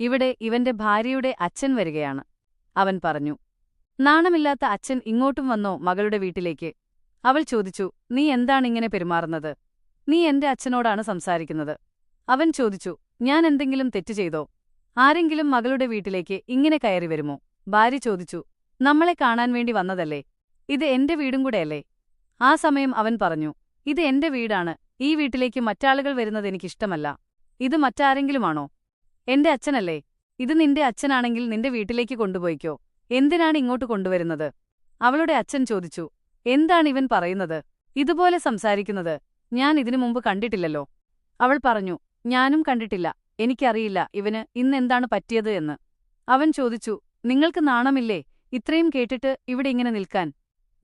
ഇവിടെ ഇവന്റെ ഭാര്യയുടെ അച്ഛൻ വരികയാണ്. അവൻ പറഞ്ഞു നാണമില്ലാത്ത അച്ഛൻ ഇങ്ങോട്ടും വന്നോ മകളുടെ വീട്ടിലേക്ക്? അവൾ ചോദിച്ചു നീ എന്താണിങ്ങനെ പെരുമാറുന്നത്? നീ എന്റെ അച്ഛനോടാണ് സംസാരിക്കുന്നത്. അവൻ ചോദിച്ചു ഞാൻ എന്തെങ്കിലും തെറ്റ് ചെയ്തോ? ആരെങ്കിലും മകളുടെ വീട്ടിലേക്ക് ഇങ്ങനെ കയറി വരുമോ? ഭാര്യ ചോദിച്ചു നമ്മളെ കാണാൻ വേണ്ടി വന്നതല്ലേ? ഇത് എന്റെ വീടും കൂടെയല്ലേ? ആ സമയം അവൻ പറഞ്ഞു ഇത് എന്റെ വീടാണ്. ഈ വീട്ടിലേക്ക് മറ്റാളുകൾ വരുന്നത് എനിക്കിഷ്ടമല്ല. ഇത് മറ്റാരെങ്കിലുമാണോ? എന്റെ അച്ഛനല്ലേ? ഇത് നിന്റെ അച്ഛനാണെങ്കിൽ നിന്റെ വീട്ടിലേക്ക് കൊണ്ടുപോയിക്കോ. എന്തിനാണ് ഇങ്ങോട്ട് കൊണ്ടുവരുന്നത്? അവളുടെ അച്ഛൻ ചോദിച്ചു. എന്താണ് ഇവൻ പറയുന്നത്? ഇതുപോലെ സംസാരിക്കുന്നത് ഞാൻ ഇതിനു മുമ്പ് കണ്ടിട്ടില്ലല്ലോ. അവൾ പറഞ്ഞു ഞാനും കണ്ടിട്ടില്ല. എനിക്കറിയില്ല ഇവന് ഇന്നെന്താണ് പറ്റിയത് എന്ന്. അവൻ ചോദിച്ചു നിങ്ങൾക്ക് നാണമില്ലേ? ഇത്രയും കേട്ടിട്ട് ഇവിടെ ഇങ്ങനെ നിൽക്കാൻ.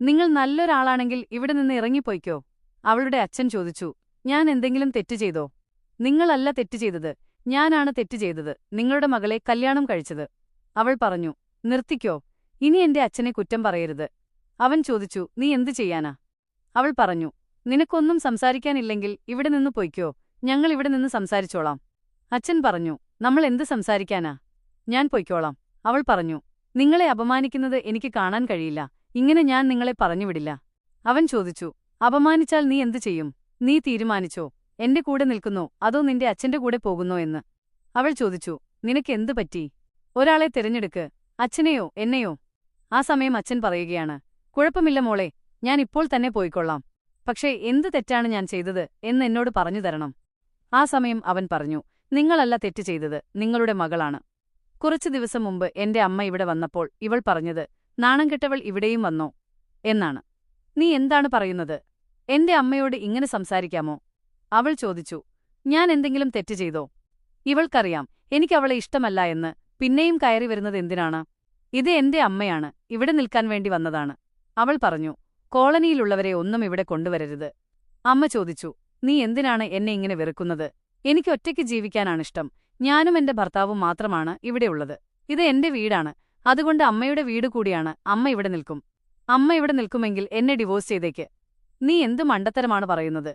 നിങ്ങൾ നല്ലൊരാളാണെങ്കിൽ ഇവിടെ നിന്ന് ഇറങ്ങിപ്പോയിക്കോ. അവളുടെ അച്ഛൻ ചോദിച്ചു ഞാൻ എന്തെങ്കിലും തെറ്റ് ചെയ്തോ? നിങ്ങളല്ല തെറ്റ് ചെയ്തത്. ഞാനാണ് തെറ്റ് ചെയ്തത്. നിങ്ങളുടെ മകളെ കല്യാണം കഴിച്ചത്. അവൾ പറഞ്ഞു നിർത്തിക്കോ. ഇനി എന്റെ അച്ഛനെ കുറ്റം പറയരുത്. അവൻ ചോദിച്ചു നീ എന്തു ചെയ്യാനാ? അവൾ പറഞ്ഞു നിനക്കൊന്നും സംസാരിക്കാനില്ലെങ്കിൽ ഇവിടെ നിന്ന് പൊയ്ക്കോ. ഞങ്ങൾ ഇവിടെ നിന്ന് സംസാരിച്ചോളാം. അച്ഛൻ പറഞ്ഞു നമ്മൾ എന്ത് സംസാരിക്കാനാ? ഞാൻ പൊയ്ക്കോളാം. അവൾ പറഞ്ഞു നിങ്ങളെ അപമാനിക്കുന്നത് എനിക്ക് കാണാൻ കഴിയില്ല. ഇങ്ങനെ ഞാൻ നിങ്ങളെ പറഞ്ഞുവിടില്ല. അവൻ ചോദിച്ചു അപമാനിച്ചാൽ നീ എന്തു ചെയ്യും? നീ തീരുമാനിച്ചോ. എന്റെ കൂടെ നിൽക്കുന്നോ? അതോ നിന്റെ അച്ഛന്റെ കൂടെ പോകുന്നോ എന്ന്? അവൾ ചോദിച്ചു നിനക്ക് എന്തു പറ്റി? ഒരാളെ തിരഞ്ഞെടുക്ക്. അച്ഛനെയോ? എന്നെയോ? ആ സമയം അച്ഛൻ പറയുകയാണ് കുഴപ്പമില്ല മോളെ ഞാൻ ഇപ്പോൾ തന്നെ പോയിക്കൊള്ളാം. പക്ഷേ എന്ത് തെറ്റാണ് ഞാൻ ചെയ്തത് എന്ന് എന്നോട് പറഞ്ഞു തരണം. ആ സമയം അവൻ പറഞ്ഞു നിങ്ങളല്ല തെറ്റ് ചെയ്തത് നിങ്ങളുടെ മകളാണ്. കുറച്ചു ദിവസം മുമ്പ് എന്റെ അമ്മ ഇവിടെ വന്നപ്പോൾ ഇവൾ പറഞ്ഞത് നാണം കെട്ടവൾ ഇവിടെയും വന്നോ? എന്നാണ്. നീ എന്താണ് പറയുന്നത്? എന്റെ അമ്മയോട് ഇങ്ങനെ സംസാരിക്കാമോ? അവൾ ചോദിച്ചു ഞാൻ എന്തെങ്കിലും തെറ്റ് ചെയ്തോ? ഇവൾക്കറിയാം എനിക്കവളെ ഇഷ്ടമല്ല എന്ന്. പിന്നെയും കയറി വരുന്നത് എന്തിനാണ്? ഇത് എന്റെ അമ്മയാണ് ഇവിടെ നിൽക്കാൻ വേണ്ടി വന്നതാണ്. അവൾ പറഞ്ഞു കോളനിയിലുള്ളവരെ ഒന്നും ഇവിടെ കൊണ്ടുവരരുത്. അമ്മ ചോദിച്ചു നീ എന്തിനാണ് എന്നെ ഇങ്ങനെ വെറുക്കുന്നത്? എനിക്ക് ഒറ്റയ്ക്ക് ജീവിക്കാനാണിഷ്ടം ഞാനും എന്റെ ഭർത്താവും മാത്രമാണ് ഇവിടെയുള്ളത് ഇത് എന്റെ വീടാണ്. അതുകൊണ്ട് അമ്മയുടെ വീട് കൂടിയാണ്. അമ്മ ഇവിടെ നിൽക്കും. അമ്മ ഇവിടെ നിൽക്കുമെങ്കിൽ എന്നെ ഡിവോഴ്സ് ചെയ്തേക്ക്. നീ എന്ത് മണ്ടത്തരമാണ് പറയുന്നത്?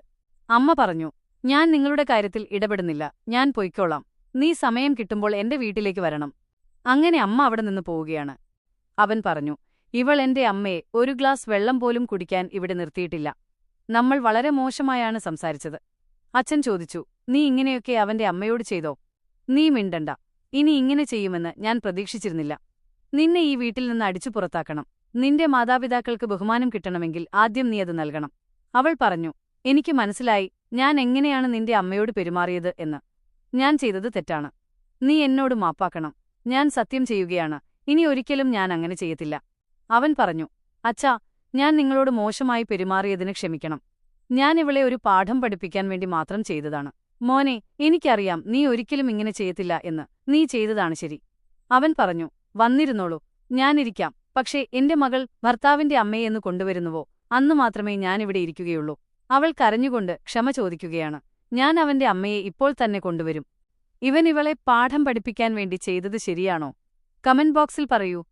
അമ്മ പറഞ്ഞു ഞാൻ നിങ്ങളുടെ കാര്യത്തിൽ ഇടപെടുന്നില്ല. ഞാൻ പൊയ്ക്കോളാം. നീ സമയം കിട്ടുമ്പോൾ എന്റെ വീട്ടിലേക്ക് വരണം. അങ്ങനെ അമ്മ അവിടെ നിന്ന് പോവുകയാണ്. അവൻ പറഞ്ഞു ഇവൾ എന്റെ അമ്മയെ ഒരു ഗ്ലാസ് വെള്ളം പോലും കുടിക്കാൻ ഇവിടെ നിർത്തിയിട്ടില്ല. നമ്മൾ വളരെ മോശമായാണ് സംസാരിച്ചത്. അച്ഛൻ ചോദിച്ചു നീ ഇങ്ങനെയൊക്കെ അവന്റെ അമ്മയോട് ചെയ്തോ? നീ മിണ്ടണ്ട. ഇനി ഇങ്ങനെ ചെയ്യുമെന്ന് ഞാൻ പ്രതീക്ഷിച്ചിരുന്നില്ല. നിന്നെ ഈ വീട്ടിൽ നിന്ന് അടിച്ചു പുറത്താക്കണം. നിന്റെ മാതാപിതാക്കൾക്ക് ബഹുമാനം കിട്ടണമെങ്കിൽ ആദ്യം നീ അത് നൽകണം. അവൾ പറഞ്ഞു എനിക്ക് മനസ്സിലായി ഞാൻ എങ്ങനെയാണ് നിന്റെ അമ്മയോട് പെരുമാറിയത് എന്ന്. ഞാൻ ചെയ്തത് തെറ്റാണ്. നീ എന്നോട് മാപ്പാക്കണം. ഞാൻ സത്യം ചെയ്യുകയാണ്. ഇനി ഒരിക്കലും ഞാൻ അങ്ങനെ ചെയ്യത്തില്ല. അവൻ പറഞ്ഞു അച്ഛാ ഞാൻ നിങ്ങളോട് മോശമായി പെരുമാറിയതിന് ക്ഷമിക്കണം. ഞാൻ ഇവളെ ഒരു പാഠം പഠിപ്പിക്കാൻ വേണ്ടി മാത്രം ചെയ്തതാണ്. മോനെ എനിക്കറിയാം നീ ഒരിക്കലും ഇങ്ങനെ ചെയ്യത്തില്ല എന്ന്. നീ ചെയ്തതാണ് ശരി. അവൻ പറഞ്ഞു വന്നിരുന്നോളൂ. ഞാനിരിക്കാം. പക്ഷേ എന്റെ മകൾ ഭർത്താവിന്റെ അമ്മയെന്ന് കൊണ്ടുവരുന്നുവോ? അന്നു മാത്രമേ ഞാനിവിടെ ഇരിക്കുകയുള്ളൂ. അവൾ കരഞ്ഞുകൊണ്ട് ക്ഷമ ചോദിക്കുകയാണ്. ഞാൻ അവന്റെ അമ്മയെ ഇപ്പോൾ തന്നെ കൊണ്ടുവരും. ഇവൻ ഇവളെ പാഠം പഠിപ്പിക്കാൻ വേണ്ടി ചെയ്തത് ശരിയാണോ? കമന്റ് ബോക്സിൽ പറയൂ.